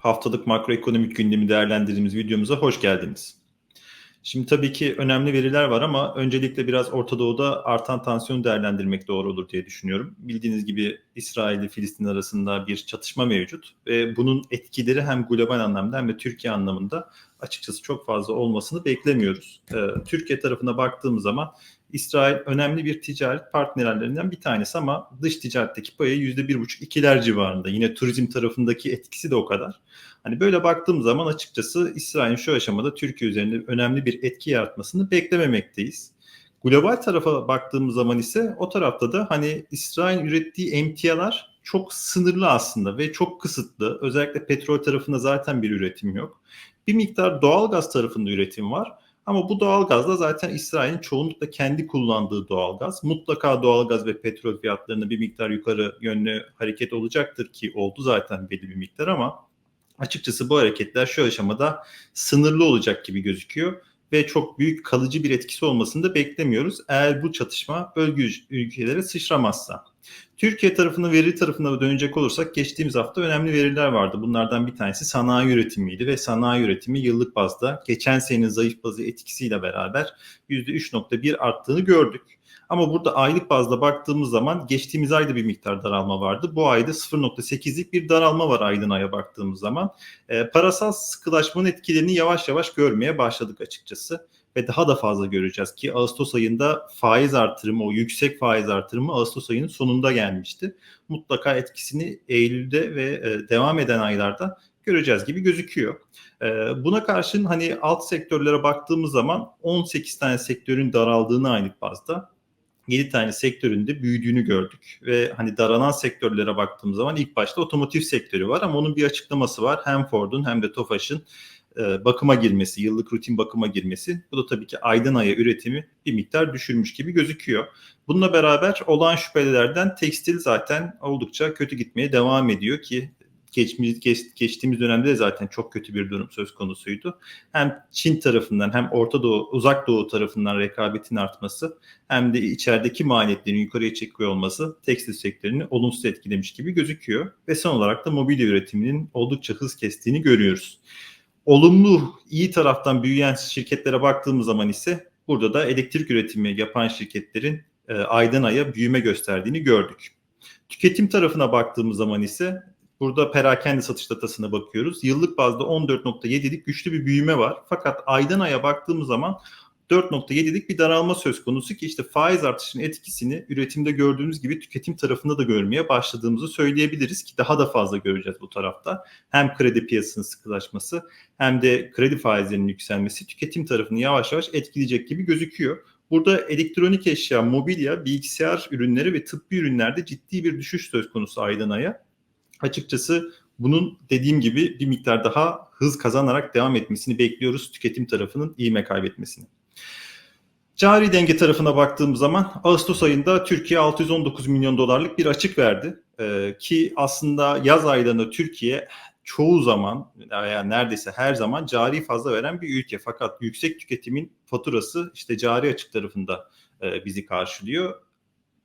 Haftalık makroekonomik gündemi değerlendirdiğimiz videomuza hoş geldiniz. Şimdi tabii ki önemli veriler var ama öncelikle biraz Orta Doğu'da artan tansiyonu değerlendirmek doğru olur diye düşünüyorum. Bildiğiniz gibi İsrail ile Filistin arasında bir çatışma mevcut ve bunun etkileri hem global anlamda hem de Türkiye anlamında açıkçası çok fazla olmasını beklemiyoruz. Ee, Türkiye tarafına baktığımız zaman İsrail önemli bir ticaret partnerlerinden bir tanesi ama dış ticaretteki payı yüzde bir buçuk ikiler civarında. Yine turizm tarafındaki etkisi de o kadar. Hani böyle baktığım zaman açıkçası İsrail'in şu aşamada Türkiye üzerinde önemli bir etki yaratmasını beklememekteyiz. Global tarafa baktığımız zaman ise o tarafta da hani İsrail ürettiği emtialar çok sınırlı aslında ve çok kısıtlı. Özellikle petrol tarafında zaten bir üretim yok. Bir miktar doğal gaz tarafında üretim var. Ama bu doğalgaz da zaten İsrail'in çoğunlukla kendi kullandığı doğalgaz. Mutlaka doğalgaz ve petrol fiyatlarında bir miktar yukarı yönlü hareket olacaktır ki oldu zaten belli bir miktar ama açıkçası bu hareketler şu aşamada sınırlı olacak gibi gözüküyor ve çok büyük kalıcı bir etkisi olmasını da beklemiyoruz. Eğer bu çatışma bölge ülkelere sıçramazsa. Türkiye tarafına veri tarafına dönecek olursak geçtiğimiz hafta önemli veriler vardı. Bunlardan bir tanesi sanayi üretimiydi ve sanayi üretimi yıllık bazda geçen senenin zayıf bazı etkisiyle beraber %3.1 arttığını gördük. Ama burada aylık bazda baktığımız zaman geçtiğimiz ayda bir miktar daralma vardı. Bu ayda 0.8'lik bir daralma var aydan aya baktığımız zaman. E, parasal sıkılaşmanın etkilerini yavaş yavaş görmeye başladık açıkçası ve daha da fazla göreceğiz ki Ağustos ayında faiz artırımı, o yüksek faiz artırımı Ağustos ayının sonunda gelmişti. Mutlaka etkisini Eylül'de ve e, devam eden aylarda göreceğiz gibi gözüküyor. E, buna karşın hani alt sektörlere baktığımız zaman 18 tane sektörün daraldığını aylık bazda 7 tane sektöründe büyüdüğünü gördük ve hani daralan sektörlere baktığımız zaman ilk başta otomotiv sektörü var ama onun bir açıklaması var. Hem Ford'un hem de Tofaş'ın e, bakıma girmesi, yıllık rutin bakıma girmesi. Bu da tabii ki aydan aya üretimi bir miktar düşürmüş gibi gözüküyor. Bununla beraber olan şüphelilerden tekstil zaten oldukça kötü gitmeye devam ediyor ki geçmiş, geç, geçtiğimiz dönemde de zaten çok kötü bir durum söz konusuydu. Hem Çin tarafından hem Orta Doğu, Uzak Doğu tarafından rekabetin artması hem de içerideki maliyetlerin yukarıya çekiyor olması tekstil sektörünü olumsuz etkilemiş gibi gözüküyor. Ve son olarak da mobilya üretiminin oldukça hız kestiğini görüyoruz. Olumlu, iyi taraftan büyüyen şirketlere baktığımız zaman ise burada da elektrik üretimi yapan şirketlerin e, aydan aya büyüme gösterdiğini gördük. Tüketim tarafına baktığımız zaman ise burada perakende satış datasına bakıyoruz. Yıllık bazda 14.7'lik güçlü bir büyüme var. Fakat aydan aya baktığımız zaman 4.7'lik bir daralma söz konusu ki işte faiz artışının etkisini üretimde gördüğümüz gibi tüketim tarafında da görmeye başladığımızı söyleyebiliriz ki daha da fazla göreceğiz bu tarafta. Hem kredi piyasasının sıkılaşması hem de kredi faizlerinin yükselmesi tüketim tarafını yavaş yavaş etkileyecek gibi gözüküyor. Burada elektronik eşya, mobilya, bilgisayar ürünleri ve tıbbi ürünlerde ciddi bir düşüş söz konusu aydan aya. Açıkçası bunun dediğim gibi bir miktar daha hız kazanarak devam etmesini bekliyoruz tüketim tarafının iğme kaybetmesini. Cari denge tarafına baktığım zaman Ağustos ayında Türkiye 619 milyon dolarlık bir açık verdi. Ee, ki aslında yaz aylarında Türkiye çoğu zaman yani neredeyse her zaman cari fazla veren bir ülke. Fakat yüksek tüketimin faturası işte cari açık tarafında e, bizi karşılıyor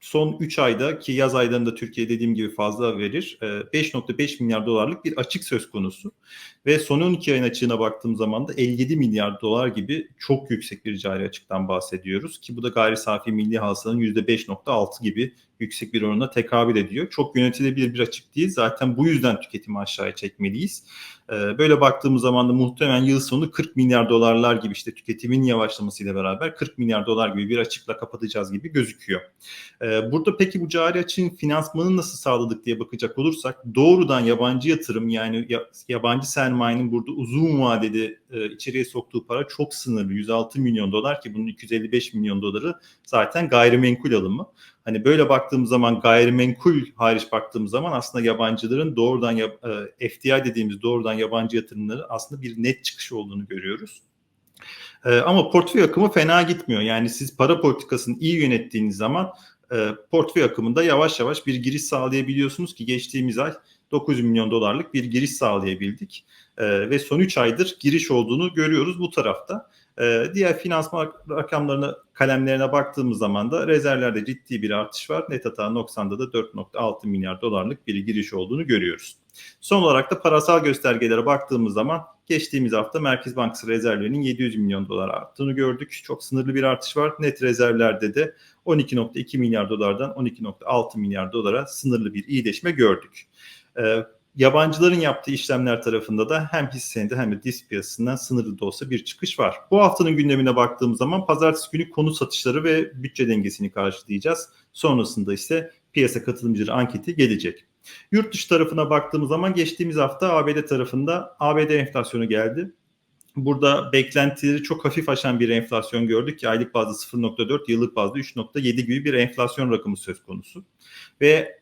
son 3 ayda ki yaz aylarında Türkiye dediğim gibi fazla verir. 5.5 ee, milyar dolarlık bir açık söz konusu. Ve son 12 ayın açığına baktığım zaman da 57 milyar dolar gibi çok yüksek bir cari açıktan bahsediyoruz. Ki bu da gayri safi milli hasılanın %5.6 gibi yüksek bir oranına tekabül ediyor. Çok yönetilebilir bir açık değil. Zaten bu yüzden tüketimi aşağıya çekmeliyiz. Ee, böyle baktığımız zaman da muhtemelen yıl sonu 40 milyar dolarlar gibi işte tüketimin yavaşlamasıyla beraber 40 milyar dolar gibi bir açıkla kapatacağız gibi gözüküyor. Ee, burada peki bu cari açığın finansmanını nasıl sağladık diye bakacak olursak doğrudan yabancı yatırım yani yabancı sermayenin burada uzun vadede e, içeriye soktuğu para çok sınırlı. 106 milyon dolar ki bunun 255 milyon doları zaten gayrimenkul alımı. Hani böyle baktığımız zaman gayrimenkul hariç baktığımız zaman aslında yabancıların doğrudan e, FDI dediğimiz doğrudan yabancı yatırımları aslında bir net çıkış olduğunu görüyoruz. E, ama portföy akımı fena gitmiyor. Yani siz para politikasını iyi yönettiğiniz zaman e, portföy akımında yavaş yavaş bir giriş sağlayabiliyorsunuz ki geçtiğimiz ay 9 milyon dolarlık bir giriş sağlayabildik. Ve son 3 aydır giriş olduğunu görüyoruz bu tarafta. Ee, diğer finansman rakamlarına, kalemlerine baktığımız zaman da rezervlerde ciddi bir artış var. Net hata noksanda da 4.6 milyar dolarlık bir giriş olduğunu görüyoruz. Son olarak da parasal göstergelere baktığımız zaman geçtiğimiz hafta Merkez Bankası rezervlerinin 700 milyon dolar arttığını gördük. Çok sınırlı bir artış var. Net rezervlerde de 12.2 milyar dolardan 12.6 milyar dolara sınırlı bir iyileşme gördük. Ee, yabancıların yaptığı işlemler tarafında da hem hisse hem de disk piyasasından sınırlı da olsa bir çıkış var. Bu haftanın gündemine baktığımız zaman pazartesi günü konut satışları ve bütçe dengesini karşılayacağız. Sonrasında ise piyasa katılımcıları anketi gelecek. Yurt dışı tarafına baktığımız zaman geçtiğimiz hafta ABD tarafında ABD enflasyonu geldi. Burada beklentileri çok hafif aşan bir enflasyon gördük ki aylık bazda 0.4, yıllık bazda 3.7 gibi bir enflasyon rakamı söz konusu. Ve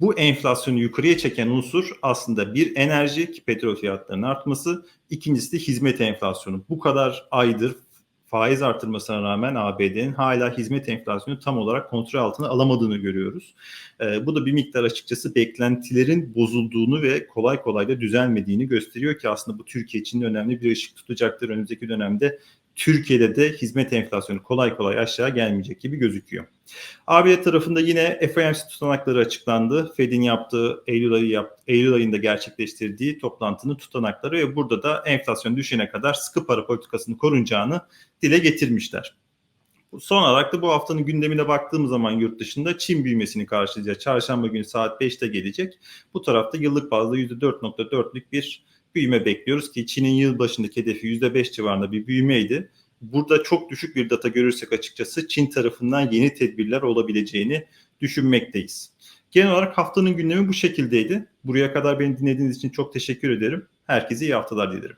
bu enflasyonu yukarıya çeken unsur aslında bir enerji ki petrol fiyatlarının artması, ikincisi de hizmet enflasyonu. Bu kadar aydır faiz artırmasına rağmen ABD'nin hala hizmet enflasyonu tam olarak kontrol altına alamadığını görüyoruz. E, bu da bir miktar açıkçası beklentilerin bozulduğunu ve kolay kolay da düzelmediğini gösteriyor ki aslında bu Türkiye için de önemli bir ışık tutacaktır önümüzdeki dönemde. Türkiye'de de hizmet enflasyonu kolay kolay aşağı gelmeyecek gibi gözüküyor. ABD tarafında yine FOMC tutanakları açıklandı. Fed'in yaptığı Eylül ayı yap, Eylül ayında gerçekleştirdiği toplantının tutanakları ve burada da enflasyon düşene kadar sıkı para politikasını korunacağını dile getirmişler. Son olarak da bu haftanın gündemine baktığımız zaman yurt dışında Çin büyümesini karşılayacak. Çarşamba günü saat 5'te gelecek. Bu tarafta yıllık bazda %4.4'lük bir büyüme bekliyoruz ki Çin'in yıl başındaki hedefi %5 civarında bir büyümeydi. Burada çok düşük bir data görürsek açıkçası Çin tarafından yeni tedbirler olabileceğini düşünmekteyiz. Genel olarak haftanın gündemi bu şekildeydi. Buraya kadar beni dinlediğiniz için çok teşekkür ederim. Herkese iyi haftalar dilerim.